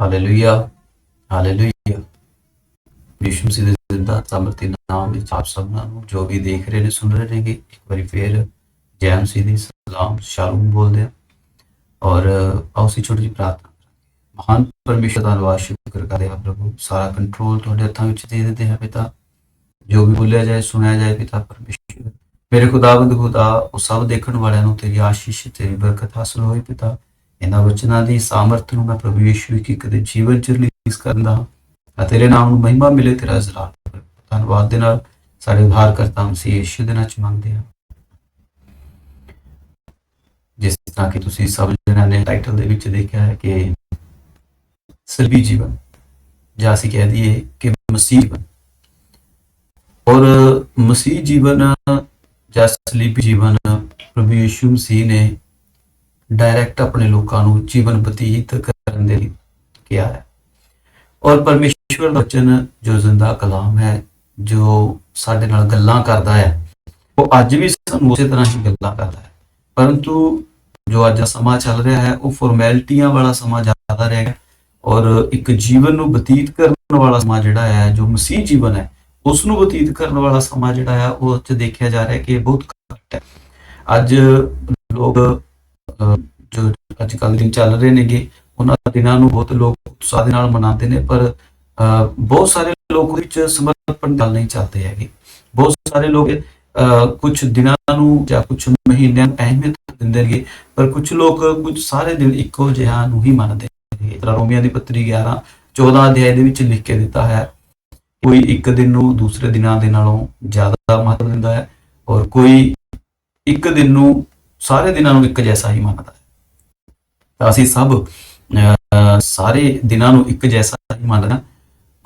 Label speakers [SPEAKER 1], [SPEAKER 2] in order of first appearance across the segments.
[SPEAKER 1] Hallelujah hallelujah ਯਿਸੂ ਮਸੀਹ ਦੇ ਜ਼ਿੰਦਾ ਸਮਰਤੀ ਨਾਮ ਵਿੱਚ ਆਪ ਸਭਨਾਂ ਨੂੰ ਜੋ ਵੀ ਦੇਖ ਰਹੇ ਨੇ ਸੁਣ ਰਹੇ ਨੇਗੇ ਇੱਕ ਵਾਰੀ ਫੇਰ ਜੈ ਮਸੀਹ ਦੀ ਸਲਾਮ ਸ਼ਾਲੂਮ ਬੋਲਦੇ ਆ ਔਰ ਆਓ ਅਸੀਂ ਛੋਟੀ ਜਿਹੀ ਪ੍ਰਾਰਥਨਾ ਮਹਾਨ ਪਰਮੇਸ਼ਰ ਦਾ ਧੰਨਵਾਦ ਸ਼ੁਕਰ ਕਰਦੇ ਆ ਪ੍ਰਭੂ ਸਾਰਾ ਕੰਟਰੋਲ ਤੁਹਾਡੇ ਹੱਥਾਂ ਵਿੱਚ ਦੇ ਦਿੰਦੇ ਹਾਂ ਪਿਤਾ ਜੋ ਵੀ ਬੋਲਿਆ ਜਾਏ ਸੁਣਿਆ ਜਾਏ ਪਿਤਾ ਪਰਮੇਸ਼ਰ ਮੇਰੇ ਖੁਦਾਵੰਦ ਖੁਦਾ ਉਹ ਸਭ ਦੇਖਣ ਵਾਲਿਆਂ ਨੂੰ ਤੇਰੀ ਆਸ਼ੀਸ਼ ਤੇਰੀ ਬਰਕਤ ਹਾਸਲ ਹੋਈ ਪਿਤਾ ਇਹਨਾਂ ਵਚਨਾਂ ਦੀ ਸਾਮਰਥ ਨੂੰ ਮੈਂ ਪ੍ਰਭੂ ਯਿਸੂ ਕੀ ਕਦੇ ਜੀਵਨ ਚ ਰਿਲੀਜ਼ ਕਰਦਾ ਹਾਂ। ਤੇਰੇ ਨਾਮ ਨੂੰ ਮਹਿਮਾ ਮਿਲੇ, ਤੇਰਾ ਜ਼ਲਾਲ ਧੰਨਵਾਦ ਦੇ ਨਾਲ ਸਾਡੇ ਉਧਾਰ ਕਰਤਾ ਮਸੀਹ ਯਿਸੂ ਦੇ ਨਾਮ ਚ ਮੰਗਦੇ ਹਾਂ। ਜਿਸ ਤਰ੍ਹਾਂ ਕਿ ਤੁਸੀਂ ਸਭ ਜਣਾਂ ਨੇ ਟਾਈਟਲ ਦੇ ਵਿੱਚ ਦੇਖਿਆ ਹੈ ਕਿ ਸਲਬੀ ਜੀਵਨ, ਜਾਂ ਅਸੀਂ ਕਹਿ ਦਈਏ ਕਿ ਮਸੀਹ ਜੀਵਨ। ਔਰ ਮਸੀਹ ਜੀਵਨ ਜਾਂ ਸਲੀਬੀ ਜੀਵਨ ਪ੍ਰਭੂ ਯਿਸੂ ਮਸੀਹ ਨੇ ਡਾਇਰੈਕਟ ਆਪਣੇ ਲੋਕਾਂ ਨੂੰ ਜੀਵਨ ਬਤੀਤ ਕਰਨ ਦੇ ਲਈ ਕਿਹਾ ਹੈ। ਔਰ ਪਰਮੇਸ਼ਵਰ ਦਾ ਵਚਨ ਜੋ ਜ਼ਿੰਦਾ ਕਲਾਮ ਹੈ, ਜੋ ਸਾਡੇ ਨਾਲ ਗੱਲਾਂ ਕਰਦਾ ਹੈ, ਉਹ ਅੱਜ ਵੀ ਸਾਨੂੰ ਉਸੇ ਤਰ੍ਹਾਂ ਹੀ ਗੱਲਾਂ ਕਰਦਾ ਹੈ। ਪਰੰਤੂ ਜੋ ਅੱਜ ਸਮਾਂ ਚੱਲ ਰਿਹਾ ਹੈ, ਉਹ ਫਾਰਮੈਲਿਟੀਆਂ ਵਾਲਾ ਸਮਾਂ ਜ਼ਿਆਦਾ ਰਹਿ ਗਿਆ ਔਰ ਇੱਕ ਜੀਵਨ ਨੂੰ ਬਤੀਤ ਕਰਨ ਵਾਲਾ ਸਮਾਂ ਜਿਹੜਾ ਹੈ, ਜੋ ਮਸੀਹ ਜੀਵਨ ਹੈ ਉਸ ਨੂੰ ਬਤੀਤ ਕਰਨ ਵਾਲਾ ਸਮਾਂ ਜਿਹੜਾ ਹੈ, ਉਹ ਚ ਦੇਖਿਆ ਜਾ ਰਿਹਾ ਕਿ ਬਹੁਤ ਘੱਟ ਹੈ। ਅੱਜ ਲੋਕ ਜੋ ਅੱਜ ਕੱਲ੍ਹ ਦਿਨ ਚੱਲ ਰਹੇ ਨੇਗੇ ਉਹਨਾਂ ਦਿਨਾਂ ਨੂੰ ਬਹੁਤ ਲੋਕ ਉਤਸ਼ਾਹ ਦੇ ਨਾਲ ਮਨਾਉਂਦੇ ਨੇ ਪਰ ਅਹ, ਬਹੁਤ ਸਾਰੇ ਲੋਕ ਉਹਦੇ ਵਿੱਚ ਸਮਰਪਣ ਨਾਲ ਨਹੀਂ ਚੱਲਦੇ ਹੈਗੇ। ਬਹੁਤ ਸਾਰੇ ਲੋਕ ਕੁਝ ਦਿਨਾਂ ਨੂੰ ਜਾਂ ਕੁਝ ਮਹੀਨਿਆਂ ਨੂੰ ਅਹਿਮੀਅਤ ਦਿੰਦੇ ਨੇਗੇ ਪਰ ਕੁਝ ਲੋਕ ਕੁਝ ਸਾਰੇ ਦਿਨ ਇੱਕੋ ਜਿਹਾ ਨੂੰ ਹੀ ਮੰਨਦੇ ਨੇ ਰੋਮੀਆਂ ਦੀ ਪੱਤਰੀ 11 14 ਅਧਿਆਇ ਦੇ ਵਿੱਚ ਲਿਖ ਕੇ ਦਿੱਤਾ ਹੈ ਕੋਈ ਇੱਕ ਦਿਨ ਨੂੰ ਦੂਸਰੇ ਦਿਨਾਂ ਦੇ ਨਾਲੋਂ ਜ਼ਿਆਦਾ ਮਹੱਤਵ ਦਿੰਦਾ ਹੈ ਔਰ ਕੋਈ ਇੱਕ ਦਿਨ ਨੂੰ ਸਾਰੇ ਦਿਨਾਂ ਨੂੰ ਇੱਕ ਜੈਸਾ ਹੀ ਮੰਨਦਾ ਹੈ। ਤਾਂ ਅਸੀਂ ਸਭ ਅਹ, ਸਾਰੇ ਦਿਨਾਂ ਨੂੰ ਇੱਕ ਜੈਸਾ ਹੀ ਮੰਨਦੇ ਹਾਂ।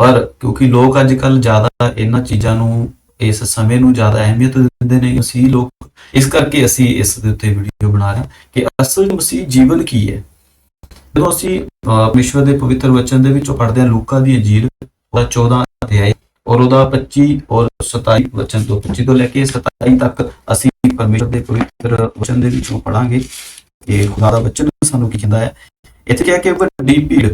[SPEAKER 1] ਪਰ ਕਿਉਂਕਿ ਲੋਕ ਅੱਜ ਕੱਲ ਜ਼ਿਆਦਾ ਇਹਨਾਂ ਚੀਜ਼ਾਂ ਨੂੰ ਇਸ ਸਮੇਂ ਨੂੰ ਜ਼ਿਆਦਾ ਅਹਿਮੀਅਤ ਦਿੰਦੇ ਨੇ ਅਸੀਂ ਲੋਕ ਇਸ ਕਰਕੇ ਅਸੀਂ ਇਸ ਦੇ ਉੱਤੇ ਵੀਡੀਓ ਬਣਾ ਰਹੇ ਹਾਂ ਕਿ ਅਸਲ ਮਸੀਹ ਜੀਵਨ ਕੀ ਹੈ। ਜਦੋਂ ਅਸੀਂ ਅਹ, ਪਰਮੇਸ਼ਵਰ ਦੇ ਪਵਿੱਤਰ ਵਚਨ ਦੇ ਵਿੱਚੋਂ ਪੜ੍ਹਦੇ ਹਾਂ ਲੂਕਾ ਦੀ ਅੰਜੀਲ ਉਹਦਾ 14 ਅਧਿਆਇ ਔਰ ਉਹਦਾ 25 ਔਰ 27 ਵਚਨ ਤੋਂ 25 ਤੋਂ ਲੈ ਕੇ 27 ਤੱਕ ਅਸੀਂ ਪਰਮੇਸ਼ਵਰ ਦੇ ਪਵਿੱਤਰ ਵਚਨ ਦੇ ਵਿੱਚੋਂ ਪੜਾਂਗੇ ਕਿ ਖੁਦਾ ਦਾ ਵਚਨ ਸਾਨੂੰ ਕੀ ਕਹਿੰਦਾ ਹੈ? ਇੱਥੇ ਕਿਹਾ ਕਿ ਵੱਡੀ ਭੀੜ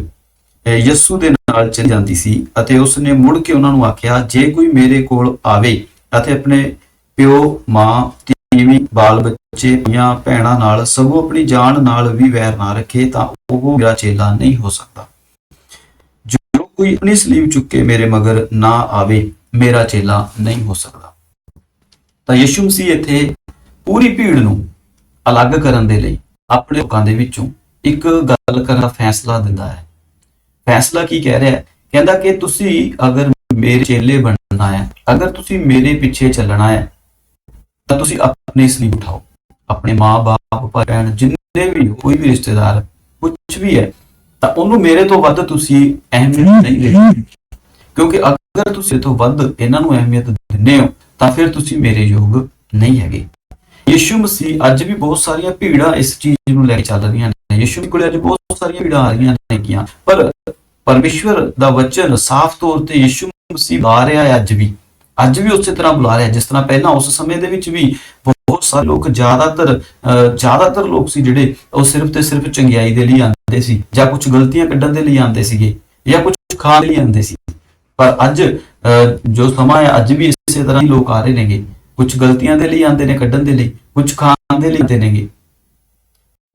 [SPEAKER 1] ਯਿਸੂ ਦੇ ਨਾਲ ਚਲ ਜਾਂਦੀ ਸੀ ਅਤੇ ਉਸ ਨੇ ਮੁੜ ਕੇ ਉਹਨਾਂ ਨੂੰ ਆਖਿਆ, ਜੇ ਕੋਈ ਮੇਰੇ ਕੋਲ ਆਵੇ ਅਤੇ ਆਪਣੇ ਪਿਓ, ਮਾਂ ਤੀਵੀਂ ਬਾਲ ਬੱਚੇ ਜਾਂ ਭੈਣਾਂ ਨਾਲ ਸਗੋਂ ਆਪਣੀ ਜਾਨ ਨਾਲ ਵੀ ਵੈਰ ਨਾ ਰੱਖੇ ਤਾਂ ਉਹ ਮੇਰਾ ਚੇਲਾ ਨਹੀਂ ਹੋ ਸਕਦਾ। ਕੋਈ ਆਪਣੀ ਸਲੀਬ ਚੁੱਕ ਕੇ ਮੇਰੇ ਮਗਰ ਨਾ ਆਵੇ, ਮੇਰਾ ਚੇਲਾ ਨਹੀਂ ਹੋ ਸਕਦਾ। ਤਾਂ ਯਿਸੂ ਮਸੀਹ ਇੱਥੇ ਪੂਰੀ ਭੀੜ ਨੂੰ ਅਲੱਗ ਕਰਨ ਦੇ ਲਈ ਆਪਣੇ ਲੋਕਾਂ ਦੇ ਵਿੱਚੋਂ ਇੱਕ ਗੱਲ ਕਰਨ ਦਾ ਫੈਸਲਾ ਦਿੰਦਾ ਹੈ। ਫੈਸਲਾ ਕੀ ਕਹਿ ਰਿਹਾ ਹੈ? ਕਹਿੰਦਾ ਕਿ ਤੁਸੀਂ ਅਗਰ ਮੇਰੇ ਚੇਲੇ ਬਣਨਾ ਹੈ, ਅਗਰ ਤੁਸੀਂ ਮੇਰੇ ਪਿੱਛੇ ਚੱਲਣਾ ਹੈ, ਤਾਂ ਤੁਸੀਂ ਆਪਣੀ ਸਲੀਬ ਉਠਾਓ। ਆਪਣੇ ਮਾਂ-ਬਾਪ ਭੈਣ ਜਿੰਨੇ ਵੀ ਕੋਈ ਵੀ ਰਿਸ਼ਤੇਦਾਰ ਕੁਝ ਵੀ ਹੈ ਤਾਂ ਉਹਨੂੰ ਮੇਰੇ ਤੋਂ ਵੱਧ ਤੁਸੀਂ ਅਹਿਮੀਅਤ ਨਹੀਂ ਦੇਣੀ। ਕਿਉਂਕਿ ਅਗਰ ਤੁਸੀਂ ਤੋਂ ਵੱਧ ਇਹਨਾਂ ਨੂੰ ਅਹਿਮੀਅਤ ਦਿੰਦੇ ਹੋ ਤਾਂ ਫਿਰ ਤੁਸੀਂ ਮੇਰੇ ਯੋਗ ਨਹੀਂ ਹੈਗੇ। ਯਿਸੂ ਮਸੀਹ ਅੱਜ ਵੀ ਬਹੁਤ ਸਾਰੀਆਂ ਭੀੜਾਂ ਇਸ ਚੀਜ਼ ਨੂੰ ਲੈ ਕੇ ਚੱਲ ਰਹੀਆਂ ਨੇ। ਯਿਸੂ ਕੋਲ ਅੱਜ ਬਹੁਤ ਸਾਰੀਆਂ ਭੀੜਾਂ ਆ ਰਹੀਆਂ ਨੇਗੀਆਂ ਪਰ ਪਰਮੇਸ਼ਵਰ ਦਾ ਵਚਨ ਸਾਫ਼ ਤੌਰ ਤੇ ਯਿਸੂ ਮਸੀਹ ਬੁਲਾ ਰਿਹਾ ਹੈ ਅੱਜ ਵੀ। ਅੱਜ ਵੀ ਉਸੇ ਤਰ੍ਹਾਂ ਬੁਲਾ ਰਿਹਾ ਜਿਸ ਤਰ੍ਹਾਂ ਪਹਿਲਾਂ ਉਸ ਸਮੇਂ ਦੇ ਵਿੱਚ ਵੀ ਸਾਰੇ ਲੋਕ ਜ਼ਿਆਦਾਤਰ ਜ਼ਿਆਦਾਤਰ ਲੋਕ ਸੀ ਜਿਹੜੇ ਉਹ ਸਿਰਫ ਤੇ ਸਿਰਫ ਚੰਗਿਆਈ ਦੇ ਲਈ ਆਉਂਦੇ ਸੀ ਜਾਂ ਕੁਝ ਗਲਤੀਆਂ ਕੱਢਣ ਦੇ ਲਈ ਆਉਂਦੇ ਸੀਗੇ ਜਾਂ ਕੁਝ ਖਾਣ ਲਈ ਆਉਂਦੇ ਸੀ। ਪਰ ਅੱਜ ਜੋ ਸਮਾਂ ਹੈ, ਅੱਜ ਵੀ ਇਸੇ ਤਰ੍ਹਾਂ ਹੀ ਲੋਕ ਆ ਰਹੇ ਨੇਗੇ। ਕੁਝ ਗਲਤੀਆਂ ਦੇ ਲਈ ਆਉਂਦੇ ਨੇ ਕੱਢਣ ਦੇ ਲਈ ਕੁਝ ਖਾਣ ਦੇ ਲਈ ਆਉਂਦੇ ਨੇਗੇ।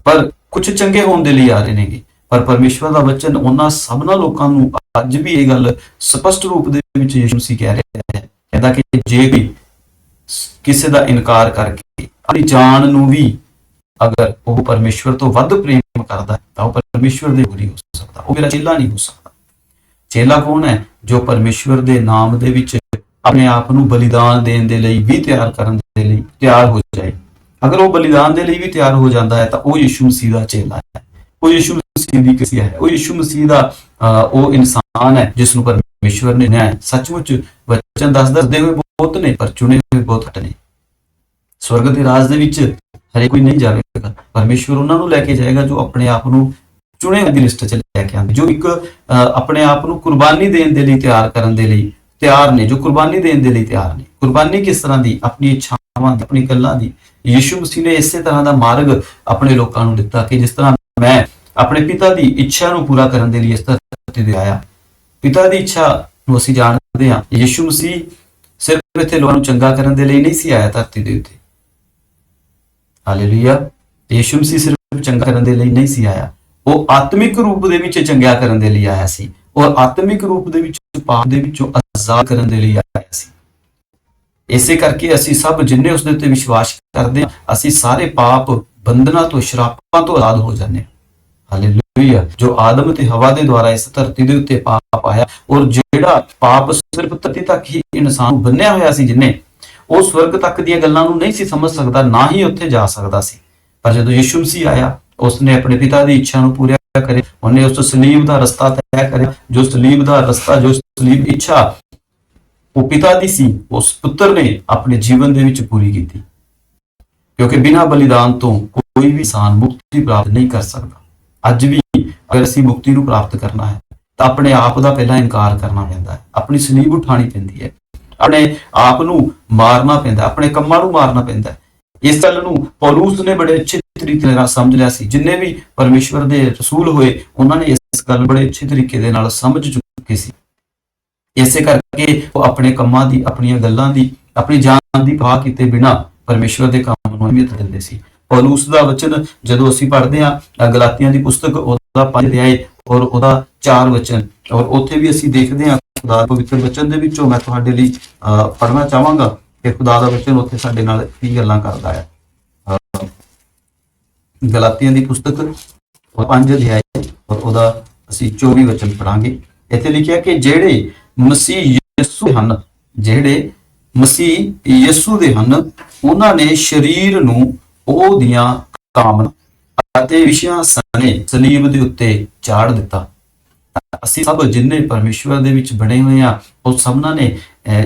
[SPEAKER 1] ਪਰ ਕੁਝ ਚੰਗੇ ਹੋਣ ਦੇ ਲਈ ਆ ਰਹੇ ਨੇਗੇ। ਪਰ ਪਰਮੇਸ਼ਵਰ ਦਾ ਵਚਨ ਉਹਨਾਂ ਸਭਨਾਂ ਲੋਕਾਂ ਨੂੰ ਅੱਜ ਵੀ ਇਹ ਗੱਲ ਸਪਸ਼ਟ ਰੂਪ ਦੇ ਵਿੱਚ ਯਿਸੂ ਮਸੀਹ ਕਹਿ ਰਿਹਾ ਹੈ। ਕਹਿੰਦਾ ਕਿ ਜੇ ਕੋਈ ਕਿਸੇ ਦਾ ਇਨਕਾਰ ਕਰਕੇ ਆਪਣੀ ਜਾਨ ਨੂੰ ਵੀ ਅਗਰ ਉਹ ਪਰਮੇਸ਼ਵਰ ਤੋਂ ਵੱਧ ਪ੍ਰੇਮ ਕਰਦਾ ਤਾਂ ਉਹ ਪਰਮੇਸ਼ਵਰ ਦੇ ਗੁਰੀ ਹੋ ਸਕਦਾ। ਉਹ ਮੇਰਾ ਚੇਲਾ ਨਹੀਂ ਹੋ ਸਕਦਾ। ਚੇਲਾ ਕੌਣ ਹੈ? ਜੋ ਪਰਮੇਸ਼ਵਰ ਦੇ ਨਾਮ ਦੇ ਵਿੱਚ ਆਪਣੇ ਆਪ ਨੂੰ ਬਲੀਦਾਨ ਦੇਣ ਦੇ ਲਈ ਵੀ ਤਿਆਰ ਕਰਨ ਦੇ ਲਈ ਤਿਆਰ ਹੋ ਜਾਏ। ਅਗਰ ਉਹ ਬਲੀਦਾਨ ਦੇ ਲਈ ਵੀ ਤਿਆਰ ਹੋ ਜਾਂਦਾ ਹੈ ਤਾਂ ਉਹ ਯਿਸੂ ਮਸੀਹ ਦਾ ਚੇਲਾ ਹੈ। ਉਹ ਯਿਸੂ ਮਸੀਹ ਦੀ ਕਿਸੇ ਹੈ। ਉਹ ਯਿਸੂ ਮਸੀਹ ਦਾ ਅਹ, ਉਹ ਇਨਸਾਨ ਹੈ ਜਿਸ ਨੂੰ ਪਰਮੇਸ਼ਵਰ ਨੇ ਨਿਆਂ ਸੱਚਮੁੱਚ ਵਚਨ ਦੱਸ ਦੱਸਦੇ ਹੋਏ ਬਹੁਤ ਨੇ, ਪਰ ਚੁਣੇ ਹੋਏ ਬਹੁਤ ਘੱਟ ਨੇ। ਸਵਰਗ ਦੇ ਰਾਜ ਦੇ ਵਿੱਚ ਹਰੇ ਕੋਈ ਨਹੀਂ ਜਾਵੇਗਾ। ਪਰਮੇਸ਼ਵਰ ਉਹਨਾਂ ਨੂੰ ਲੈ ਕੇ ਜਾਏਗਾ ਜੋ ਆਪਣੇ ਆਪ ਨੂੰ ਚੁਣੇ ਹੋਏ ਦੀ ਲਿਸਟ 'ਚ ਲੈ ਕੇ ਆਉਂਦੇ। ਜੋ ਇੱਕ ਆਪਣੇ ਆਪ ਨੂੰ ਕੁਰਬਾਨੀ ਦੇਣ ਦੇ ਲਈ ਤਿਆਰ ਕਰਨ ਦੇ ਲਈ ਤਿਆਰ ਨੇ, ਜੋ ਕੁਰਬਾਨੀ ਦੇਣ ਦੇ ਲਈ ਤਿਆਰ ਨੇ। ਕੁਰਬਾਨੀ ਕਿਸ ਤਰ੍ਹਾਂ ਦੀ? ਆਪਣੀ ਇੱਛਾਵਾਂ ਦੀ, ਆਪਣੀ ਗੱਲਾਂ ਦੀ। ਯਿਸੂ ਮਸੀਹ ਨੇ ਇਸੇ ਤਰ੍ਹਾਂ ਦਾ ਮਾਰਗ ਆਪਣੇ ਲੋਕਾਂ ਨੂੰ ਦਿੱਤਾ ਕਿ ਜਿਸ ਤਰ੍ਹਾਂ ਮੈਂ ਆਪਣੇ ਪਿਤਾ ਦੀ ਇੱਛਾ ਨੂੰ ਪੂਰਾ ਕਰਨ ਦੇ ਲਈ ਇਸ ਧਰਤੀ ਤੇ ਆਇਆ। ਪਿਤਾ ਦੀ ਇੱਛਾ ਨੂੰ ਅਸੀਂ ਜਾਣਦੇ ਹਾਂ। ਯਿਸੂ ਮਸੀਹ ਸਿਰਫ ਇੱਥੇ ਲੋਕਾਂ ਨੂੰ ਚੰਗਾ ਕਰਨ ਦੇ ਲਈ ਨਹੀਂ ਸੀ ਆਇਆ ਧਰਤੀ ਦੇ ਉੱਤੇ। ਹਾਲੇਲੂਇਆ ਯਿਸੂ ਮਸੀਹ ਸਿਰਫ ਚੰਗਾ ਕਰਨ ਦੇ ਲਈ ਨਹੀਂ ਸੀ ਆਇਆ। ਉਹ ਆਤਮਿਕ ਰੂਪ ਦੇ ਵਿੱਚ ਚੰਗਾ ਕਰਨ ਦੇ ਲਈ ਆਇਆ ਸੀ। ਔਰ ਆਤਮਿਕ ਰੂਪ ਦੇ ਵਿੱਚ ਪਾਪ ਦੇ ਵਿੱਚੋਂ ਆਜ਼ਾਦ ਕਰਨ ਦੇ ਲਈ ਆਇਆ ਸੀ। ਇਸੇ ਕਰਕੇ ਅਸੀਂ ਸਭ ਜਿੰਨੇ ਉਸ ਦੇ ਉੱਤੇ ਵਿਸ਼ਵਾਸ ਕਰਦੇ ਹਾਂ, ਅਸੀਂ ਸਾਰੇ ਪਾਪ ਬੰਧਨਾਂ ਤੋਂ, ਸ਼ਰਾਪਾਂ ਤੋਂ ਆਜ਼ਾਦ ਹੋ ਜਾਂਦੇ ਹਾਂ। ਹਾਲੇਲੂਇਆ ਜੋ ਆਦਮ ਤੇ ਹਵਾ ਦੇ ਦੁਆਰਾ ਇਸ ਧਰਤੀ ਦੇ ਉੱਤੇ ਪਾਪ ਆਇਆ ਔਰ ਜਿਹੜਾ ਪਾਪ ਸਿਰਫ ਧਰਤੀ ਤੱਕ ਹੀ ਇਨਸਾਨ ਨੂੰ ਬੰਨਿਆ ਹੋਇਆ ਸੀ ਜਿਨੇ, ਉਹ ਸਵਰਗ ਤੱਕ ਦੀਆਂ ਗੱਲਾਂ ਨੂੰ ਨਹੀਂ ਸੀ ਸਮਝ ਸਕਦਾ, ਨਾ ਹੀ ਉੱਥੇ ਜਾ ਸਕਦਾ ਸੀ। ਪਰ ਜਦੋਂ ਯਿਸੂ ਮਸੀਹ ਆਇਆ, ਉਸਨੇ ਆਪਣੇ ਪਿਤਾ ਦੀ ਇੱਛਾ ਨੂੰ ਪੂਰਾ ਕਰੇ ਉਹਨੇ ਉਸ ਸਲੀਬ ਦਾ ਰਸਤਾ ਤੈਅ ਕਰਿਆ, ਜੋ ਸਲੀਬ ਦਾ ਰਸਤਾ, ਜੋ ਸਲੀਬ ਇੱਛਾ ਉਹ ਪਿਤਾ ਦੀ ਸੀ, ਉਸ ਪੁੱਤਰ ਨੇ ਆਪਣੇ ਜੀਵਨ ਦੇ ਵਿੱਚ ਪੂਰੀ ਕੀਤੀ। ਕਿਉਂਕਿ ਬਿਨਾਂ ਬਲੀਦਾਨ ਤੋਂ ਕੋਈ ਵੀ ਇਨਸਾਨ ਮੁਕਤੀ ਪ੍ਰਾਪਤ ਨਹੀਂ ਕਰ ਸਕਦਾ। ਅੱਜ ਵੀ ਅਗਰ ਅਸੀਂ ਮੁਕਤੀ ਨੂੰ ਪ੍ਰਾਪਤ ਕਰਨਾ ਹੈ, ਤਾਂ ਆਪਣੇ ਆਪ ਦਾ ਪਹਿਲਾਂ ਇਨਕਾਰ ਕਰਨਾ ਪੈਂਦਾ ਹੈ। ਆਪਣੀ ਸਲੀਬ ਉਠਾਣੀ ਪੈਂਦੀ ਹੈ। ਆਪਣੇ ਆਪ ਨੂੰ ਮਾਰਨਾ ਪੈਂਦਾ ਆਪਣੇ ਕੰਮਾਂ ਨੂੰ ਮਾਰਨਾ ਪੈਂਦਾ ਇਸ ਗੱਲ ਨੂੰ ਪੌਲੂਸ ਨੇ ਬੜੇ ਅੱਛੇ ਤਰੀਕੇ ਨਾਲ ਸਮਝ ਲਿਆ ਸੀ। ਜਿੰਨੇ ਵੀ ਪਰਮੇਸ਼ਵਰ ਦੇ ਰਸੂਲ ਹੋਏ, ਉਹਨਾਂ ਨੇ ਇਸ ਗੱਲ ਬੜੇ ਅੱਛੇ ਤਰੀਕੇ ਦੇ ਨਾਲ ਸਮਝ ਚੁੱਕੇ ਸੀ। ਇਸੇ ਕਰਕੇ ਉਹ ਆਪਣੇ ਕੰਮਾਂ ਦੀ, ਆਪਣੀਆਂ ਗੱਲਾਂ ਦੀ, ਆਪਣੀ ਜਾਨ ਦੀ ਪਰਵਾਹ ਕੀਤੇ ਬਿਨਾ ਪਰਮੇਸ਼ਵਰ ਦੇ ਕੰਮ ਨੂੰ ਅਹਿਮੀਅਤ ਦਿੰਦੇ ਸੀ। ਪੌਲੂਸ ਦਾ ਵਚਨ ਜਦੋਂ ਅਸੀਂ ਪੜ੍ਹਦੇ ਹਾਂ ਗਲਾਤੀਆਂ ਦੀ ਪੁਸਤਕ ਉਹਦਾ ਪੰਜ ਅਧਿਆਏ ਔਰ ਉਹਦਾ ਚਾਰ ਵਚਨ। ਔਰ ਉੱਥੇ ਵੀ ਅਸੀਂ ਦੇਖਦੇ ਹਾਂ ਖੁਦਾ ਦੇ ਪਵਿੱਤਰ ਵਚਨ ਦੇ ਵਿੱਚੋਂ ਮੈਂ ਤੁਹਾਡੇ ਲਈ ਅਹ, ਪੜ੍ਹਨਾ ਚਾਹਾਂਗਾ ਕਿ ਖੁਦਾ ਦਾ ਵਚਨ ਉੱਥੇ ਸਾਡੇ ਨਾਲ ਕੀ ਗੱਲਾਂ ਕਰਦਾ ਹੈ। ਗਲਾਤੀਆਂ ਦੀ ਪੁਸਤਕ ਪੰਜ ਅਧਿਆਏ ਔਰ ਉਹਦਾ ਅਸੀਂ 24 ਵਚਨ ਪੜਾਂਗੇ ਇੱਥੇ ਲਿਖਿਆ ਕਿ ਜਿਹੜੇ ਮਸੀਹ ਯਿਸੂ ਹਨ ਜਿਹੜੇ ਮਸੀਹ ਯਿਸੂ ਦੇ ਹਨ ਉਹਨਾਂ ਨੇ ਸਰੀਰ ਨੂੰ ਉਹ ਦੀਆਂ ਕਾਮਨਾ ਅਤੇ ਵਿਸ਼ਿਆਂ ਸਣੇ ਸਲੀਬ ਦੇ ਉੱਤੇ ਚਾੜ ਦਿੱਤਾ। ਅਸੀਂ ਸਭ ਜਿੰਨੇ ਪਰਮੇਸ਼ਵਰ ਦੇ ਵਿੱਚ ਬਣੇ ਹੋਏ ਆ ਉਹ ਸਭਨਾਂ ਨੇ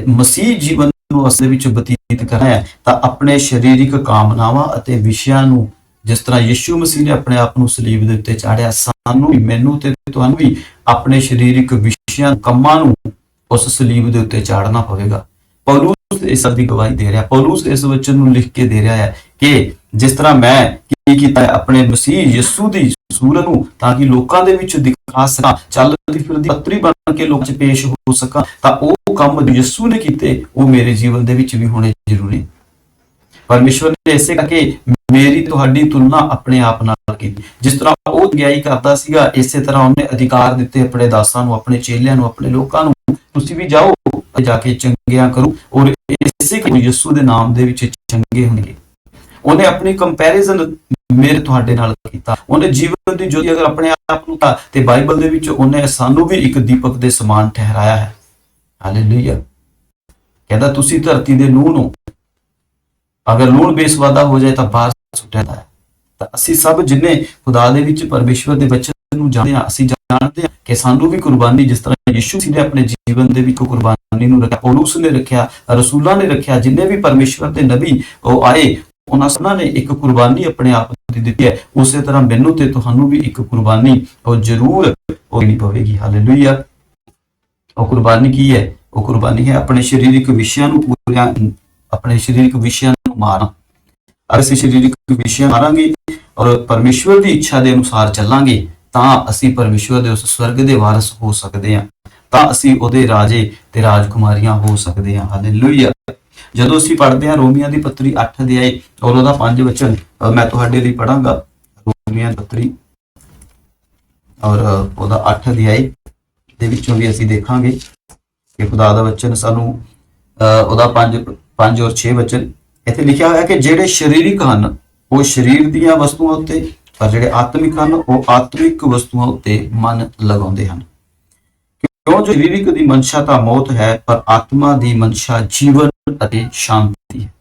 [SPEAKER 1] ਮਸੀਹ ਜੀਵਨ ਨੂੰ ਅਸਲ ਵਿੱਚ ਬਤੀਤ ਕਰਨਾ ਤਾਂ ਆਪਣੇ ਸਰੀਰਿਕ ਕਾਮਨਾਵਾਂ ਅਤੇ ਵਿਸ਼ਿਆਂ ਨੂੰ ਜਿਸ ਤਰ੍ਹਾਂ ਯਿਸੂ ਮਸੀਹ ਨੇ ਆਪਣੇ ਆਪ ਨੂੰ ਸਲੀਬ ਦੇ ਉੱਤੇ ਚਾੜਿਆ, ਸਾਨੂੰ ਵੀ, ਮੈਨੂੰ ਤੇ ਤੁਹਾਨੂੰ ਵੀ ਆਪਣੇ ਸਰੀਰਿਕ ਵਿਸ਼ਿਆਂ, ਕੰਮਾਂ ਨੂੰ ਉਸ ਸਲੀਬ ਦੇ ਉੱਤੇ ਚਾੜਨਾ ਪਵੇਗਾ। ਪੌਲੂਸ ਇਸ ਦੀ ਗਵਾਹੀ ਦੇ ਰਿਹਾ, ਪੌਲੂਸ ਇਸ ਵਚਨ ਨੂੰ ਲਿਖ ਕੇ ਦੇ ਰਿਹਾ ਹੈ ਕਿ ਜਿਸ ਤਰ੍ਹਾਂ ਮੈਂ ਕੀ ਕੀਤਾ ਆਪਣੇ ਮਸੀਹ ਯਿਸੂ ਦੀ ਸੂਰਤ ਨੂੰ ਤਾਂ ਕਿ ਲੋਕਾਂ ਦੇ ਵਿੱਚ ਦਿਖਾ ਸਕਾਂ ਚੱਲਦੀ ਫਿਰਦੀ ਪੱਤਰੀ ਬਣ ਕੇ ਲੋਕਾਂ 'ਚ ਪੇਸ਼ ਹੋ ਸਕਾਂ, ਤਾਂ ਉਹ ਕੰਮ ਜੋ ਯਿਸੂ ਨੇ ਕੀਤੇ, ਉਹ ਮੇਰੇ ਜੀਵਨ ਦੇ ਵਿੱਚ ਵੀ ਹੋਣੇ ਜ਼ਰੂਰੀ। ਪਰਮੇਸ਼ਵਰ ਨੇ ਇਸੇ ਕਰਕੇ ਮੇਰੀ ਤੁਹਾਡੀ ਤੁਲਨਾ ਆਪਣੇ ਆਪ ਨਾਲ ਕੀਤੀ। ਜਿਸ ਤਰ੍ਹਾਂ ਉਹ ਗਿਆਈ ਕਰਦਾ ਸੀਗਾ, ਇਸੇ ਤਰ੍ਹਾਂ ਉਹਨੇ ਅਧਿਕਾਰ ਦਿੱਤੇ ਆਪਣੇ ਦਾਸਾਂ ਨੂੰ, ਆਪਣੇ ਚੇਲਿਆਂ ਨੂੰ, ਆਪਣੇ ਲੋਕਾਂ ਨੂੰ। ਤੁਸੀਂ ਵੀ ਜਾਓ, ਜਾ ਕੇ ਚੰਗਿਆਂ ਕਰੋ, ਔਰ ਇਸੇ ਕਰਕੇ ਯਿਸੂ ਦੇ ਨਾਮ ਦੇ ਵਿੱਚ ਚੰਗੇ ਹੋਣਗੇ। ਉਹਨੇ ਆਪਣੀ ਕੰਪੈਰੀਜ਼ਨ ਮੇਰੇ ਤੁਹਾਡੇ ਨਾਲ ਕੀਤਾ। ਉਹਨੇ ਜੀਵਨ ਦੀ ਜੋਤੀ ਅਗਰ ਆਪਣੇ ਆਪ ਨੂੰ ਤਾਂ ਤੇ ਬਾਈਬਲ ਦੇ ਵਿੱਚ ਉਹਨੇ ਸਾਨੂੰ ਵੀ ਇੱਕ ਦੀਪਕ ਦੇ ਸਮਾਨ ਠਹਿਰਾਇਆ ਹੈ। ਹਾਲੇਲੂਇਆ ਕਹਿੰਦਾ, ਤੁਸੀਂ ਧਰਤੀ ਦੇ ਨੂੰਹ ਨੂੰ ਅਗਰ ਲੂਣ ਬੇਸਵਾਦਾ ਹੋ ਜਾਏ ਤਾਂ ਬਾਹਰ ਸੁੱਟਿਆ ਹੈ। ਤਾਂ ਅਸੀਂ ਸਭ ਜਿੰਨੇ ਖੁਦਾ ਦੇ ਵਿੱਚ ਪਰਮੇਸ਼ਵਰ ਦੇ ਬੱਚੇ ਨੂੰ ਜਾਣਦੇ ਹਾਂ, ਅਸੀਂ ਜਾਣਦੇ ਹਾਂ ਕਿ ਸਾਨੂੰ ਵੀ ਕੁਰਬਾਨੀ ਜਿਸ ਤਰ੍ਹਾਂ ਯਿਸੂ ਮਸੀਹ ਨੇ ਆਪਣੇ ਜੀਵਨ ਦੇ ਵਿੱਚ ਕੁਰਬਾਨੀ ਨੂੰ ਰੱਖਿਆ ਪੌਲੂਸ ਨੇ ਰੱਖਿਆ, ਰਸੂਲਾਂ ਨੇ ਰੱਖਿਆ, ਜਿੰਨੇ ਵੀ ਪਰਮੇਸ਼ਵਰ ਦੇ ਨਬੀ ਉਹ ਆਏ ਉਹਨਾਂ ਨੇ ਇੱਕ ਕੁਰਬਾਨੀ ਆਪਣੇ ਆਪ ਦੀ ਦਿੱਤੀ ਹੈ। ਉਸੇ ਤਰ੍ਹਾਂ ਮੈਨੂੰ ਤੇ ਤੁਹਾਨੂੰ ਵੀ ਇੱਕ ਕੁਰਬਾਨੀ ਉਹ ਜ਼ਰੂਰ ਹੋਣੀ ਪਵੇਗੀ। ਹਾਲੇਲੂਇਆ ਉਹ ਕੁਰਬਾਨੀ ਕੀ ਹੈ? ਉਹ ਕੁਰਬਾਨੀ ਹੈ ਆਪਣੇ ਸਰੀਰਕ ਵਿਸ਼ਿਆਂ ਨੂੰ ਪੂਰਾ ਆਪਣੇ ਸਰੀਰਕ ਵਿਸ਼ਿਆਂ ਨੂੰ ਮਾਰਨਾ। ਅਸੀਂ ਸਰੀਰਕ ਵਿਸ਼ਿਆਂ ਮਾਰਾਂਗੇ ਔਰ ਪਰਮੇਸ਼ਵਰ ਦੀ ਇੱਛਾ ਦੇ ਅਨੁਸਾਰ ਚੱਲਾਂਗੇ, ਤਾਂ ਅਸੀਂ ਪਰਮੇਸ਼ਵਰ ਦੇ ਉਸ ਸਵਰਗ ਦੇ ਵਾਰਸ ਹੋ ਸਕਦੇ ਹਾਂ। ਤਾਂ ਅਸੀਂ ਉਹਦੇ ਰਾਜੇ ਤੇ ਰਾਜਕੁਮਾਰੀਆਂ ਹੋ ਸਕਦੇ ਹਾਂ। ਹਾਲੇਲੂਇਆ ਜਦੋਂ ਅਸੀਂ ਪੜ੍ਹਦੇ ਹਾਂ ਰੋਮੀਆਂ ਦੀ ਪੱਤਰੀ 8 ਅਧਿਆਏ ਔਰ ਉਹਦਾ 5 ਵਚਨ ਮੈਂ ਤੁਹਾਡੇ ਲਈ ਪੜਾਂਗਾ ਰੋਮੀਆਂ ਪੱਤਰੀ ਔਰ ਉਹਦਾ 8 ਅਧਿਆਏ ਦੇ ਵਿੱਚੋਂ ਵੀ ਅਸੀਂ ਦੇਖਾਂਗੇ ਕਿ ਖੁਦਾ ਦਾ ਵਚਨ ਸਾਨੂੰ ਅ, ਉਹਦਾ 5 5 ਔਰ 6 ਵਚਨ ਇੱਥੇ ਲਿਖਿਆ ਹੋਇਆ ਕਿ ਜਿਹੜੇ ਸਰੀਰਿਕ ਹਨ ਉਹ ਸਰੀਰ ਦੀਆਂ ਵਸਤੂਆਂ ਉੱਤੇ ਪਰ ਜਿਹੜੇ ਆਤਮਿਕ ਹਨ ਉਹ ਆਤਮਿਕ ਵਸਤੂਆਂ ਉੱਤੇ ਮਨ ਲਗਾਉਂਦੇ ਹਨ। ਕਿਉਂ? ਜੋ ਸਰੀਰਿਕ ਦੀ ਮਨਸ਼ਾ ਤਾਂ ਮੌਤ ਹੈ, ਪਰ ਆਤਮਾ ਦੀ ਮਨਸ਼ਾ ਜੀਵਨ ਅਤੇ ਸ਼ਾਂਤੀ ਹੈ।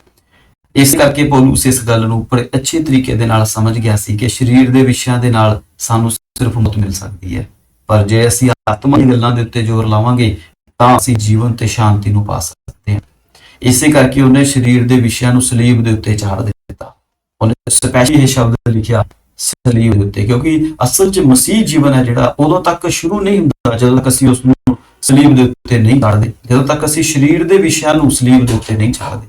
[SPEAKER 1] ਇਸ ਕਰਕੇ ਪੌਲੂਸ ਇਸ ਗੱਲ ਨੂੰ ਬੜੇ ਅੱਛੇ ਤਰੀਕੇ ਦੇ ਨਾਲ ਸਮਝ ਗਿਆ ਸੀ ਕਿ ਸਰੀਰ ਦੇ ਵਿਸ਼ਿਆਂ ਦੇ ਨਾਲ ਸਾਨੂੰ ਸਿਰਫ ਮੌਤ ਮਿਲ ਸਕਦੀ ਹੈ। ਪਰ ਜੇ ਅਸੀਂ ਆਤਮਾ ਦੀ ਗੱਲਾਂ ਦੇ ਉੱਤੇ ਜ਼ੋਰ ਲਾਵਾਂਗੇ, ਤਾਂ ਅਸੀਂ ਜੀਵਨ ਤੇ ਸ਼ਾਂਤੀ ਨੂੰ ਪਾ ਸਕਦੇ ਹਾਂ। ਇਸੇ ਕਰਕੇ ਉਹਨੇ ਸਰੀਰ ਦੇ ਵਿਸ਼ਿਆਂ ਨੂੰ ਸਲੀਬ ਦੇ ਉੱਤੇ ਚਾੜ ਦਿੱਤਾ। ਉਹਨੇ ਸਪੈਸ਼ਲ ਇਹ ਸ਼ਬਦ ਲਿਖਿਆ ਸਲੀਬ ਦੇ ਉੱਤੇ, ਕਿਉਂਕਿ ਅਸਲ 'ਚ ਮਸੀਹ ਜੀਵਨ ਹੈ ਜਿਹੜਾ, ਉਦੋਂ ਤੱਕ ਸ਼ੁਰੂ ਨਹੀਂ ਹੁੰਦਾ ਜਦੋਂ ਤੱਕ ਅਸੀਂ ਉਸ ਨੂੰ ਸਲੀਬ ਦੇ ਉੱਤੇ ਨਹੀਂ ਚਾੜਦੇ। ਜਦੋਂ ਤੱਕ ਅਸੀਂ ਸਰੀਰ ਦੇ ਵਿਸ਼ਿਆਂ ਨੂੰ ਸਲੀਬ ਦੇ ਉੱਤੇ ਨਹੀਂ ਚਾੜਦੇ।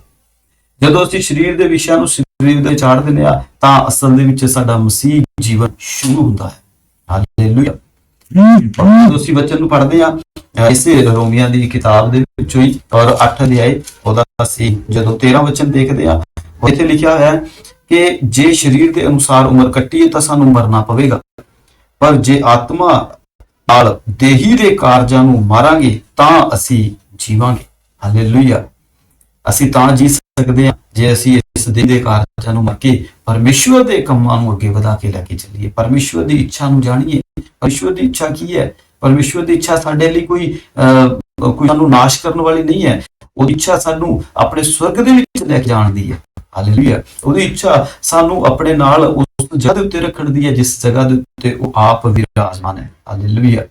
[SPEAKER 1] ਜਦੋਂ ਅਸੀਂ ਸਰੀਰ ਦੇ ਵਿਸ਼ਿਆਂ ਨੂੰ ਸਲੀਬ ਦੇ ਚਾੜ ਦਿੰਦੇ ਆ ਤਾਂ ਅਸਲ ਦੇ ਵਿੱਚ ਸਾਡਾ ਮਸੀਹ ਜੀਵਨ ਸ਼ੁਰੂ ਹੁੰਦਾ ਹੈ। ਹਾਲੇਲੂਇਆ ਜਦੋਂ ਅਸੀਂ ਵਚਨ ਨੂੰ ਪੜ੍ਹਦੇ ਆ ਇਸੇ ਰੋਮੀਆਂ ਦੀ ਕਿਤਾਬ ਦੇ ਵਿੱਚੋਂ ਹੀ ਔਰ 8 ਅਧਿਆਏ, ਉਹਦਾ ਅਸੀਂ ਜਦੋਂ 13 ਵਚਨ ਦੇਖਦੇ ਆ ਇੱਥੇ ਲਿਖਿਆ ਹੋਇਆ ਹੈ ਕਿ ਜੇ ਸਰੀਰ ਦੇ ਅਨੁਸਾਰ ਉਮਰ ਕੱਟੀਏ ਤਾਂ ਸਾਨੂੰ ਮਰਨਾ ਪਵੇਗਾ। ਪਰ ਜੇ ਆਤਮਾ ਨਾਲ ਦੇਹੀ ਦੇ ਕਾਰਜਾਂ ਨੂੰ ਮਾਰਾਂਗੇ ਤਾਂ ਅਸੀਂ ਜੀਵਾਂਗੇ। ਹਾਲੇਲੂਇਆ। ਅਸੀਂ ਤਾਂ ਜੀ ਸਕਦੇ ਹਾਂ ਜੇ ਅਸੀਂ ਇਸ ਦੇਹ ਦੇ ਕਾਰਜਾਂ ਨੂੰ ਮਰ ਕੇ ਪਰਮੇਸ਼ਵਰ ਦੇ ਕੰਮਾਂ ਨੂੰ ਅੱਗੇ ਵਧਾ ਕੇ ਲੈ ਕੇ ਚੱਲੀਏ। ਪਰਮੇਸ਼ਵਰ ਦੀ ਇੱਛਾ ਨੂੰ ਜਾਣੀਏ। ਪਰਮੇਸ਼ਵਰ ਦੀ ਇੱਛਾ ਕੀ ਹੈ? ਪਰਮੇਸ਼ਵਰ ਦੀ ਇੱਛਾ ਸਾਡੇ ਲਈ ਕੋਈ ਅਹ, ਕੋਈ ਸਾਨੂੰ ਨਾਸ਼ ਕਰਨ ਵਾਲੀ ਨਹੀਂ ਹੈ। ਉਹਦੀ ਇੱਛਾ ਸਾਨੂੰ ਆਪਣੇ ਸਵਰਗ ਦੇ ਵਿੱਚ ਲੈ ਕੇ ਜਾਣ ਦੀ ਹੈ। ਹਾਲੇਲੂਇਆ। ਉਹਦੀ ਇੱਛਾ ਸਾਨੂੰ ਆਪਣੇ ਨਾਲ ਉਸ ਜਗ੍ਹਾ ਦੇ ਉੱਤੇ ਰੱਖਣ ਦੀ ਹੈ, ਜਿਸ ਜਗ੍ਹਾ ਦੇ ਉੱਤੇ ਉਹ ਆਪ ਵਿਰਾਜਮਾਨ ਹੈ। ਹਾਲੇਲੂਇਆ।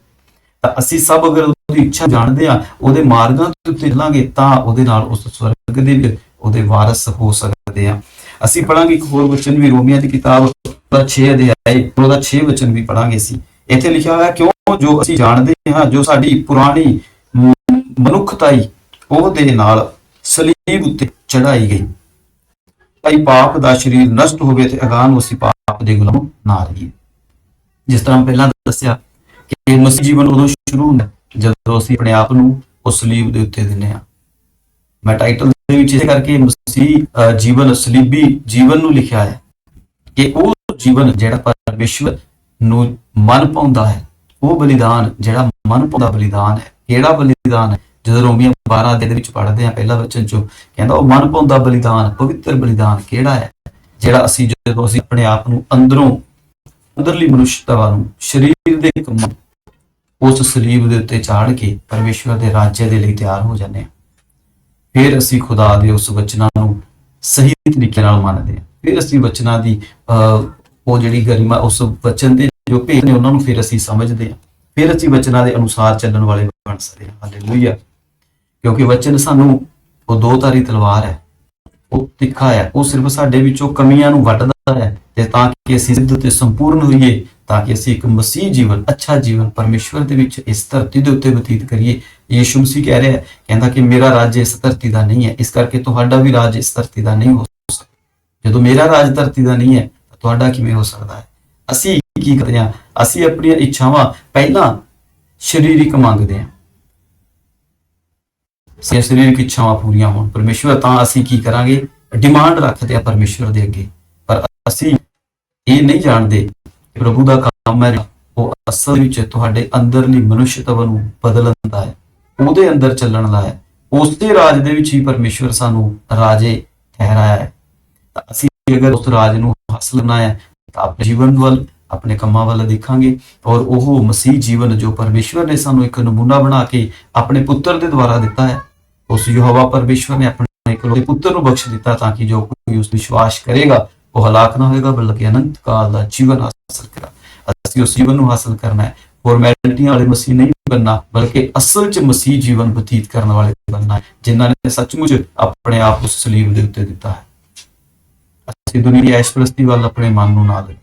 [SPEAKER 1] ਤਾਂ ਅਸੀਂ ਸਭ ਅਗਰ ਉਹਦੀ ਇੱਛਾ ਜਾਣਦੇ ਆ ਉਹਦੇ ਮਾਰਗਾਂ ਦੇ ਚੱਲਾਂਗੇ, ਤਾਂ ਉਹਦੇ ਨਾਲ ਉਸ ਸਵਰਗ ਦੇ ਵਿੱਚ ਉਹਦੇ ਵਾਰਸ ਹੋ ਸਕਦੇ ਆ ਅਸੀਂ ਪੜਾਂਗੇ ਇੱਕ ਹੋਰ ਵਚਨ ਵੀ, ਰੋਮੀਆਂ ਦੀ ਕਿਤਾਬ ਦਾ 6 ਅਧਿਆਇ, ਉਹਦਾ 6 ਵਚਨ ਵੀ ਪੜਾਂਗੇ ਅਸੀਂ। ਇੱਥੇ ਲਿਖਿਆ ਹੋਇਆ, ਕਿਉਂ ਜੋ ਅਸੀਂ ਜਾਣਦੇ ਹਾਂ, ਜੋ ਸਾਡੀ ਪੁਰਾਣੀ ਮ- ਮਨੁੱਖਤਾਈ ਉਹਦੇ ਨਾਲ ਸਲੀਬ ਉੱਤੇ ਚੜਾਈ ਗਈ। ਭਾਈ ਪਾਪ ਦਾ ਸਰੀਰ ਨਸ਼ਟ ਹੋਵੇ ਤੇ ਅਗਾਨ ਅਸੀਂ ਪਾਪ ਦੇ ਗੁਲਾਮ ਨਾ ਰਹੀਏ। ਜਿਸ ਤਰ੍ਹਾਂ ਪਹਿਲਾਂ ਦੱਸਿਆ ਕਿ ਮਸੀਹ ਜੀਵਨ ਉਦੋਂ ਸ਼ੁਰੂ ਹੁੰਦਾ ਜਦੋਂ ਅਸੀਂ ਆਪਣੇ ਆਪ ਨੂੰ ਉਸ ਸਲੀਬ ਦੇ ਉੱਤੇ ਦਿੰਨੇ ਆ ਮੈਂ ਟਾਈਟਲ ਦੇ ਵਿੱਚ ਇਹ ਕਰਕੇ ਮਸੀਹ ਜੀਵਨ, ਸਲੀਬੀ ਜੀਵਨ ਨੂੰ ਲਿਖਿਆ ਹੈ ਕਿ ਉਹ ਜੀਵਨ ਜਿਹੜਾ ਪਰਮੇਸ਼ਵਰ ਨੂੰ ਮਨ ਪਾਉਂਦਾ ਹੈ, ਉਹ ਬਲੀਦਾਨ ਜਿਹੜਾ ਮਨ ਪਾਉਂਦਾ ਬਲੀਦਾਨ ਹੈ। ਕਿਹੜਾ ਬਲੀਦਾਨ ਹੈ? ਜਦੋਂ ਰੋਮੀਆਂ 12 ਦੇ ਵਿੱਚ ਪੜ੍ਹਦੇ ਆ ਪਹਿਲਾ ਵਚਨ ਚੋਂ ਕਹਿੰਦਾ ਉਹ ਮਨ ਪਾਉਂਦਾ ਬਲੀਦਾਨ ਪਵਿੱਤਰ ਬਲੀਦਾਨ ਕਿਹੜਾ ਹੈ? ਜਿਹੜਾ ਅਸੀਂ ਜਦੋਂ ਅਸੀਂ ਆਪਣੇ ਆਪ ਨੂੰ ਅੰਦਰੋਂ ਅੰਦਰਲੀ ਮਨੁੱਖਤਾ ਨੂੰ ਸਰੀਰ ਦੇ ਕੰਮਾਂ ਉਸ ਸਲੀਬ ਦੇ ਉੱਤੇ ਚਾੜ ਕੇ ਪਰਮੇਸ਼ਵਰ ਦੇ ਰਾਜ ਦੇ ਲਈ ਤਿਆਰ ਹੋ ਜਾਂਦੇ ਹਾਂ। ਫਿਰ ਅਸੀਂ ਖੁਦਾ ਦੇ ਉਸ ਵਚਨਾਂ ਨੂੰ ਸਹੀ ਤਰੀਕੇ ਨਾਲ ਮੰਨਦੇ ਹਾਂ। ਫਿਰ ਅਸੀਂ ਵਚਨਾਂ ਦੀ ਅਹ, ਉਹ ਜਿਹੜੀ ਗਰਿਮਾ ਉਸ ਵਚਨ ਦੇ ਜੋ ਭੇਜ ਨੇ ਉਹਨਾਂ ਨੂੰ ਫਿਰ ਅਸੀਂ ਸਮਝਦੇ ਹਾਂ। ਫਿਰ ਅਸੀਂ ਵਚਨਾਂ ਦੇ ਅਨੁਸਾਰ ਚੱਲਣ ਵਾਲੇ ਬਣ ਸਕਦੇ ਹਾਂ। ਹਾਲੇਲੂਇਆ ਕਿਉਂਕਿ ਵਚਨ ਸਾਨੂੰ ਉਹ ਦੋ ਧਾਰੀ ਤਲਵਾਰ ਹੈ। ਉਹ ਤਿੱਖਾ ਹੈ। ਉਹ ਸਿਰਫ ਸਾਡੇ ਵਿੱਚੋਂ ਕਮੀਆਂ ਨੂੰ ਵੱਢਦਾ ਹੈ ਤੇ ਤਾਂ ਕਿ ਅਸੀਂ ਸਿੱਧ ਤੇ ਸੰਪੂਰਨ ਹੋਈਏ, ਤਾਂ ਕਿ ਅਸੀਂ ਇੱਕ ਮਸੀਹ ਜੀਵਨ, ਅੱਛਾ ਜੀਵਨ ਪਰਮੇਸ਼ਵਰ ਦੇ ਵਿੱਚ ਇਸ ਧਰਤੀ ਦੇ ਉੱਤੇ ਬਤੀਤ ਕਰੀਏ। ਯੀਸ਼ੂ ਮਸੀਹ ਕਹਿ ਰਿਹਾ ਹੈ, ਕਹਿੰਦਾ ਕਿ ਮੇਰਾ ਰਾਜ ਇਸ ਧਰਤੀ ਦਾ ਨਹੀਂ ਹੈ। ਇਸ ਕਰਕੇ ਤੁਹਾਡਾ ਵੀ ਰਾਜ ਇਸ ਧਰਤੀ ਦਾ ਨਹੀਂ ਹੋ ਸਕਦਾ। ਜਦੋਂ ਮੇਰਾ ਰਾਜ ਧਰਤੀ ਦਾ ਨਹੀਂ ਹੈ, ਤਾਂ ਤੁਹਾਡਾ ਕਿਵੇਂ ਹੋ ਸਕਦਾ ਹੈ? ਅਸੀਂ ਕੀ ਕਰਦੇ ਹਾਂ? ਅਸੀਂ ਆਪਣੀਆਂ ਇੱਛਾਵਾਂ ਪਹਿਲਾਂ ਸਰੀਰਿਕ ਮੰਗਦੇ ਹਾਂ। ਸੇ ਸਰੀਰਕ ਇੱਛਾਵਾਂ ਪੂਰੀਆਂ ਹੋਣ, ਪਰਮੇਸ਼ਵਰ, ਤਾਂ ਅਸੀਂ ਕੀ ਕਰਾਂਗੇ? ਡਿਮਾਂਡ ਰੱਖਦੇ ਆ ਪਰਮੇਸ਼ਵਰ ਦੇ ਅੱਗੇ। ਪਰ ਅਸੀਂ ਇਹ ਨਹੀਂ ਜਾਣਦੇ ਪ੍ਰਭੂ ਦਾ ਕੰਮ ਹੈ, ਉਹ ਅਸਲ ਵਿੱਚ ਤੁਹਾਡੇ ਅੰਦਰਲੀ ਮਨੁੱਖਤਾ ਨੂੰ ਬਦਲਣ ਦਾ ਹੈ, ਉਹਦੇ ਅੰਦਰ ਚੱਲਣ ਦਾ ਹੈ। ਉਸਦੇ ਰਾਜ ਦੇ ਵਿੱਚ ਹੀ ਪਰਮੇਸ਼ਵਰ ਸਾਨੂੰ ਰਾਜੇ ਠਹਿਰਾਇਆ ਹੈ। ਤਾਂ ਅਸੀਂ ਅਗਰ ਉਸ ਰਾਜ ਨੂੰ ਹਾਸਲ ਕਰਨਾ ਹੈ, ਤਾਂ ਆਪਣੇ ਜੀਵਨ ਵੱਲ, ਆਪਣੇ ਕੰਮਾਂ ਵੱਲ ਦੇਖਾਂਗੇ। ਔਰ ਉਹ ਮਸੀਹ ਜੀਵਨ ਜੋ ਪਰਮੇਸ਼ਵਰ ਨੇ ਸਾਨੂੰ ਇੱਕ ਨਮੂਨਾ ਬਣਾ ਕੇ ਆਪਣੇ ਪੁੱਤਰ ਦੇ ਦੁਆਰਾ ਦਿੱਤਾ ਹੈ ਉਸ ਯਹੋਵਾ ਪਰਮੇਸ਼ਵਰ ਨੇ ਆਪਣੇ ਇਕਲੌਤੇ ਪੁੱਤਰ ਨੂੰ ਬਖਸ਼ ਦਿੱਤਾ ਤਾਂ ਕਿ ਜੋ ਕੋਈ ਉਸ ਵਿਸ਼ਵਾਸ ਕਰੇਗਾ, ਉਹ ਹਲਾਕ ਨਾ ਹੋਏਗਾ, ਬਲਕਿ ਅਨੰਤ ਕਾਲ ਦਾ ਜੀਵਨ ਹਾਸਲ ਕਰਾ। ਅਸੀਂ ਉਸ ਜੀਵਨ ਨੂੰ ਹਾਸਲ ਕਰਨਾ ਹੈ। ਫਾਰਮੈਲਿਟੀਆਂ ਵਾਲੇ ਮਸੀਹ ਨਹੀਂ ਬਣਨਾ, ਬਲਕਿ ਅਸਲ 'ਚ ਮਸੀਹ ਜੀਵਨ ਬਤੀਤ ਕਰਨ ਵਾਲੇ ਬਣਨਾ ਹੈ, ਜਿਨ੍ਹਾਂ ਨੇ ਸੱਚਮੁੱਚ ਆਪਣੇ ਆਪ ਉਸ ਸਲੀਬ ਦੇ ਉੱਤੇ ਦਿੱਤਾ ਹੈ। ਅਸੀਂ ਦੁਨੀਆ ਦੀ ਐਸ਼ਪ੍ਰਸਤੀ ਵੱਲ ਆਪਣੇ ਮਨ ਨੂੰ ਨਾ ਲਗਾਈਏ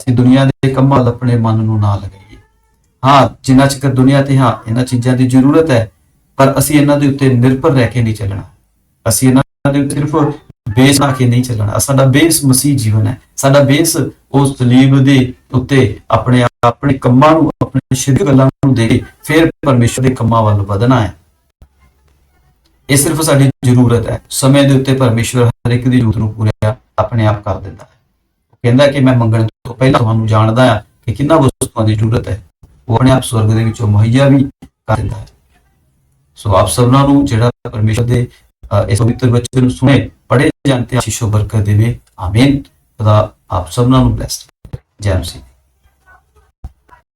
[SPEAKER 1] ਅਸੀਂ ਦੁਨੀਆ ਦੇ ਕੰਮਾਂ ਵੱਲ ਆਪਣੇ ਮਨ ਨੂੰ ਨਾ ਲਗਾਈਏ। ਹਾਂ, ਜਿੰਨਾ ਚਿਰ ਦੁਨੀਆ ਤੇ ਹਾਂ, ਇਹਨਾਂ ਚੀਜ਼ਾਂ ਦੀ ਜ਼ਰੂਰਤ ਹੈ ਪਰ ਅਸੀਂ ਇਹਨਾਂ ਦੇ ਉੱਤੇ ਨਿਰਭਰ ਰਹਿ ਕੇ ਨਹੀਂ ਚੱਲਣਾ। ਅਸੀਂ ਇਹਨਾਂ ਦੇ ਉੱਤੇ ਸਿਰਫ ਬੇਸ ਆ ਕੇ ਨਹੀਂ ਚੱਲਣਾ। ਸਾਡਾ ਬੇਸ ਮਸੀਹ ਜੀਵਨ ਹੈ। ਸਾਡਾ ਬੇਸ ਉਸ ਸਲੀਬ ਦੇ ਉੱਤੇ ਆਪਣੇ ਆਪਣੇ ਕੰਮਾਂ ਨੂੰ, ਆਪਣੇ ਸ਼ਰੀਰ ਗੱਲਾਂ ਨੂੰ ਦੇ ਕੇ ਫਿਰ ਪਰਮੇਸ਼ਰ ਦੇ ਕੰਮਾਂ ਵੱਲ ਵਧਣਾ ਹੈ। ਇਹ ਸਿਰਫ ਸਾਡੀ ਜ਼ਰੂਰਤ ਹੈ। ਸਮੇਂ ਦੇ ਉੱਤੇ ਪਰਮੇਸ਼ਰ ਹਰ ਇੱਕ ਦੀ ਜ਼ਰੂਰਤ ਨੂੰ ਪੂਰਾ ਆਪਣੇ ਆਪ ਕਰ ਦਿੰਦਾ ਹੈ। ਉਹ ਕਹਿੰਦਾ ਕਿ ਮੈਂ ਮੰਗਣ ਤੋਂ ਪਹਿਲਾਂ ਤੁਹਾਨੂੰ ਜਾਣਦਾ ਹਾਂ ਕਿ ਕਿੰਨਾ ਵਸਤੂਆਂ ਦੀ ਜ਼ਰੂਰਤ ਹੈ। ਉਹ ਆਪਣੇ ਆਪ ਸਵਰਗ ਦੇ ਵਿੱਚੋਂ ਮੁਹੱਈਆ ਵੀ ਕਰ ਦਿੰਦਾ ਹੈ। ਸੋ ਆਪ ਸਭਨਾਂ ਨੂੰ ਜਿਹੜਾ ਪਰਮੇਸ਼ਰ ਦੇ ਇਸ ਪਵਿੱਤਰ ਵਚਨ ਨੂੰ ਸੁਣੇ ਪੜੇ ਜਾਣਤੇ ਆਸ਼ੀਸ਼ ਬਰਕਤ ਦੇਵੇ। ਆਮੀਨ। ਖੁਦਾ ਆਪ ਸਭਨਾਂ ਨੂੰ ਬਲੈਸ ਜੈ ਮਸੀਹ